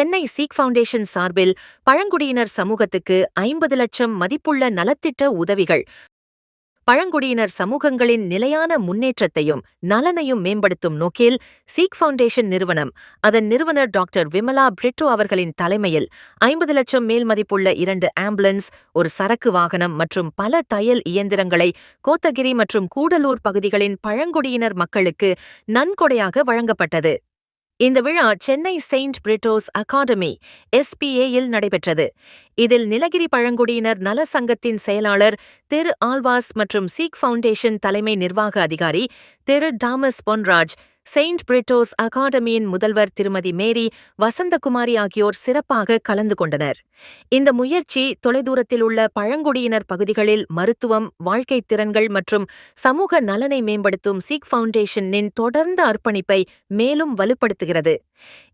Chennai seek foundation சார்பில் பழங்குடியினர் சமூகத்துக்கு ஐம்பது லட்சம் மதிப்புள்ள நலத்திட்ட உதவிகள். பழங்குடியினர் சமூகங்களின் நிலையான முன்னேற்றத்தையும் நலனையும் மேம்படுத்தும் நோக்கில் சீக் ஃபவுண்டேஷன் நிறுவனம் அதன் நிறுவனர் டாக்டர் விமலா பிரிட்டோ அவர்களின் தலைமையில் ஐம்பது லட்சம் மேல் மதிப்புள்ள இரண்டு ஆம்புலன்ஸ் ஒரு சரக்கு வாகனம் மற்றும் பல தையல் இயந்திரங்களை கோத்தகிரி மற்றும் கூடலூர் பகுதிகளின் பழங்குடியினர் மக்களுக்கு நன்கொடையாக வழங்கப்பட்டது. இந்த விழா சென்னை செயின்ட் பிரிட்டோஸ் அகாடமி எஸ்பிஏயில் நடைபெற்றது. இதில் நிலகிரி பழங்குடியினர் நல சங்கத்தின் செயலாளர் திரு ஆல்வாஸ் மற்றும் சீக் ஃபவுண்டேஷன் தலைமை நிர்வாக அதிகாரி Thiru Thomas Ponraj saint Britto's அகாடமியின் முதல்வர் திருமதி மேரி வசந்தகுமாரி ஆகியோர் சிறப்பாக கலந்து கொண்டனர். இந்த முயற்சி தொலைதூரத்தில் உள்ள பழங்குடியினர் பகுதிகளில் மருத்துவம் வாழ்க்கைத் திறன்கள் மற்றும் சமூக நலனை மேம்படுத்தும் சீக் ஃபவுண்டேஷனின் தொடர்ந்த அர்ப்பணிப்பை மேலும் வலுப்படுத்துகிறது.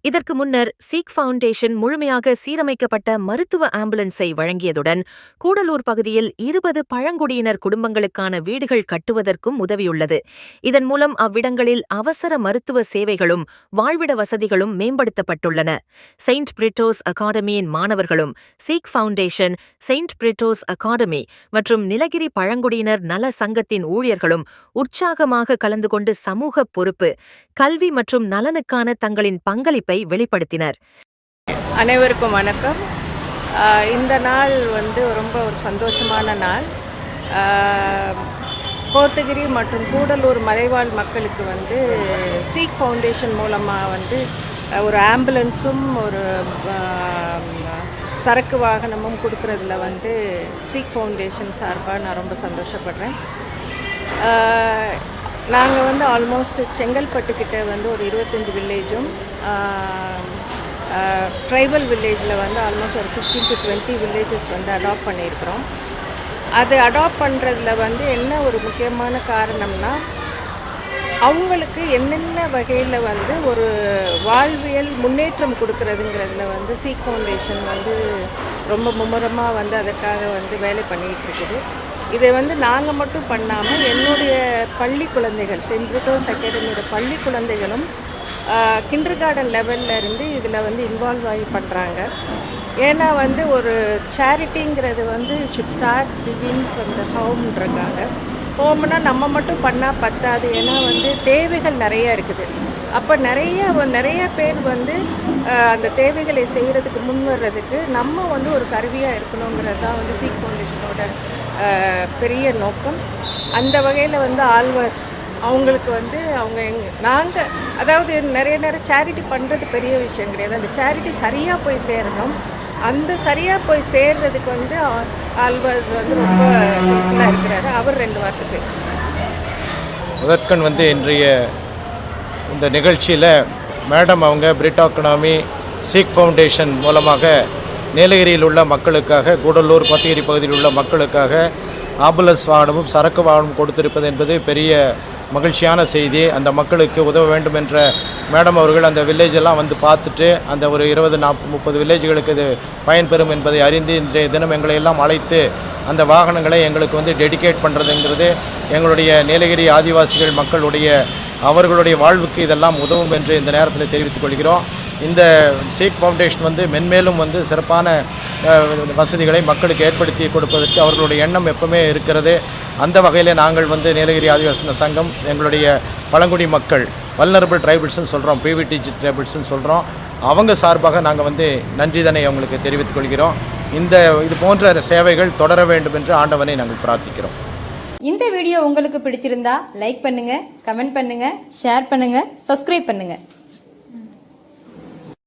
இதற்கு முன்னர் சீக் ஃபவுண்டேஷன் முழுமையாக சீரமைக்கப்பட்ட மருத்துவ ஆம்புலன்ஸை வழங்கியதுடன் கூடலூர் பகுதியில் இருபது பழங்குடியினர் குடும்பங்களுக்கான வீடுகள் கட்டுவதற்கும் உதவியுள்ளது. இதன் மூலம் அவ்விடங்களில் அவசர மருத்துவ சேவைகளும் வாழ்விட வசதிகளும் மேம்படுத்தப்பட்டுள்ளன. செயின்ட் பிரிட்டோஸ் அகாடமியின் மாணவர்களும் Seek foundation saint Britto's academy மற்றும் நிலகிரி பழங்குடியினர் நல சங்கத்தின் ஊழியர்களும் உற்சாகமாக கலந்து கொண்டு சமூக பொறுப்பு கல்வி மற்றும் நலனுக்கான தங்களின் பங்களிப்பை வெளிப்படுத்தினர். அனைவருக்கும் வணக்கம். இந்த நாள் வந்து ரொம்ப ஒரு சந்தோஷமான நாள். கோத்தகிரி மற்றும் கூடலூர் மலைவாழ் மக்களுக்கு வந்து சீக் ஃபவுண்டேஷன் மூலமாக வந்து ஒரு ஆம்புலன்ஸும் ஒரு சரக்கு வாகனமும் கொடுக்குறதுல வந்து சீக் ஃபவுண்டேஷன் சார்பாக நான் ரொம்ப சந்தோஷப்படுறேன். நாங்கள் வந்து ஆல்மோஸ்ட் செங்கல்பட்டுக்கிட்ட வந்து ஒரு இருபத்தஞ்சி வில்லேஜும் ட்ரைபல் வில்லேஜில் வந்து ஆல்மோஸ்ட் ஒரு ஃபிஃப்டீன் டு டுவெண்ட்டி வில்லேஜஸ் வந்து அடாப்ட் பண்ணியிருக்கிறோம். அதை அடாப்ட் பண்ணுறதுல வந்து என்ன ஒரு முக்கியமான காரணம்னா அவங்களுக்கு என்னென்ன வகையில் வந்து ஒரு வாழ்வியல் முன்னேற்றம் கொடுக்குறதுங்கிறதுல வந்து சீக் ஃபவுண்டேஷன் வந்து ரொம்ப மும்முரமாக வந்து அதுக்காக வந்து வேலை பண்ணிகிட்டு இருக்குது இதை வந்து நாங்கள் மட்டும் பண்ணாமல் என்னுடைய பள்ளி குழந்தைகள் சென்ட் பிரிட்டோஸ் அகாடமியோட பள்ளி குழந்தைகளும் கிண்டர் கார்டன் லெவலில் இருந்து இதில் வந்து இன்வால்வ் ஆகி பண்ணுறாங்க ஏன்னா வந்து ஒரு சேரிட்டிங்கிறது வந்து should start begin from the ஹோம்ன்றக்காக ஹோம்னா நம்ம மட்டும் பண்ணால் பத்தாது. ஏன்னா வந்து தேவைகள் நிறைய இருக்குது. அப்போ நிறைய நிறைய பேர் வந்து அந்த தேவைகளை செய்கிறதுக்கு முன் வர்றதுக்கு நம்ம வந்து ஒரு கருவியாக இருக்கணுங்கிறது தான் வந்து சீக் ஃபவுண்டேஷனோட பெரிய நோக்கம். அந்த வகையில் வந்து ஆல்வாஸ் அவங்களுக்கு வந்து அவங்க எங் நாங்கள் அதாவது நிறைய நேரம் சேரிட்டி பண்ணுறது பெரிய விஷயம் கிடையாது. அந்த சேரிட்டி சரியாக போய் சேரணும். அந்த சரியாக போய் சேர்றதுக்கு வந்து ஆ- ஆல்வாஸ் வந்து ரொம்ப ஹெல்ப்ஃபுல்லாக இருக்கிறாரு. அவர் ரெண்டு வார்த்தை பேசுகிறார் முதற்கண் வந்து இன்றைய இந்த நிகழ்ச்சியில் மேடம் அவங்க பிரிட்டாக்கனாமி சீக் ஃபவுண்டேஷன் மூலமாக நீலகிரியில் உள்ள மக்களுக்காக கூடலூர் கொத்தகிரி பகுதியில் உள்ள மக்களுக்காக ஆம்புலன்ஸ் வாகனமும் சரக்கு வாகனமும் கொடுத்திருப்பது என்பது பெரிய மகிழ்ச்சியான செய்தி. அந்த மக்களுக்கு உதவ வேண்டும் என்ற மேடம் அவர்கள் அந்த வில்லேஜ் எல்லாம் வந்து பார்த்துட்டு அந்த ஒரு இருபது நாற்பது முப்பது வில்லேஜ்களுக்கு இது பயன்பெறும் என்பதை அறிந்து இன்றைய தினம் எங்களை எல்லாம் அழைத்து அந்த வாகனங்களை எங்களுக்கு வந்து டெடிகேட் பண்ணுறதுங்கிறது எங்களுடைய நீலகிரி ஆதிவாசிகள் மக்களுடைய அவர்களுடைய வாழ்வுக்கு இதெல்லாம் உதவும் என்று இந்த நேரத்தில் தெரிவித்துக் கொள்கிறோம். இந்த சீக் ஃபவுண்டேஷன் வந்து மென்மேலும் வந்து சிறப்பான வசதிகளை மக்களுக்கு ஏற்படுத்தி கொடுப்பதற்கு அவர்களுடைய எண்ணம் எப்பவுமே இருக்கிறது. அந்த வகையில் நாங்கள் வந்து நீலகிரி ஆதிவாசன சங்கம் எங்களுடைய பழங்குடி மக்கள் வல்னரபிள் ட்ரைபிள்ஸ்னு சொல்கிறோம் பிவிடிஜி ட்ரைபிள்ஸ்னு சொல்கிறோம் அவங்க சார்பாக நாங்கள் வந்து நன்றிதனை அவங்களுக்கு தெரிவித்துக் கொள்கிறோம். இந்த இது போன்ற சேவைகள் தொடர வேண்டும் என்று ஆண்டவனை நாங்கள் பிரார்த்திக்கிறோம். இந்த வீடியோ உங்களுக்கு பிடிச்சிருந்தா லைக் பண்ணுங்க கமெண்ட் பண்ணுங்க ஷேர் பண்ணுங்க சப்ஸ்கிரைப் பண்ணுங்க.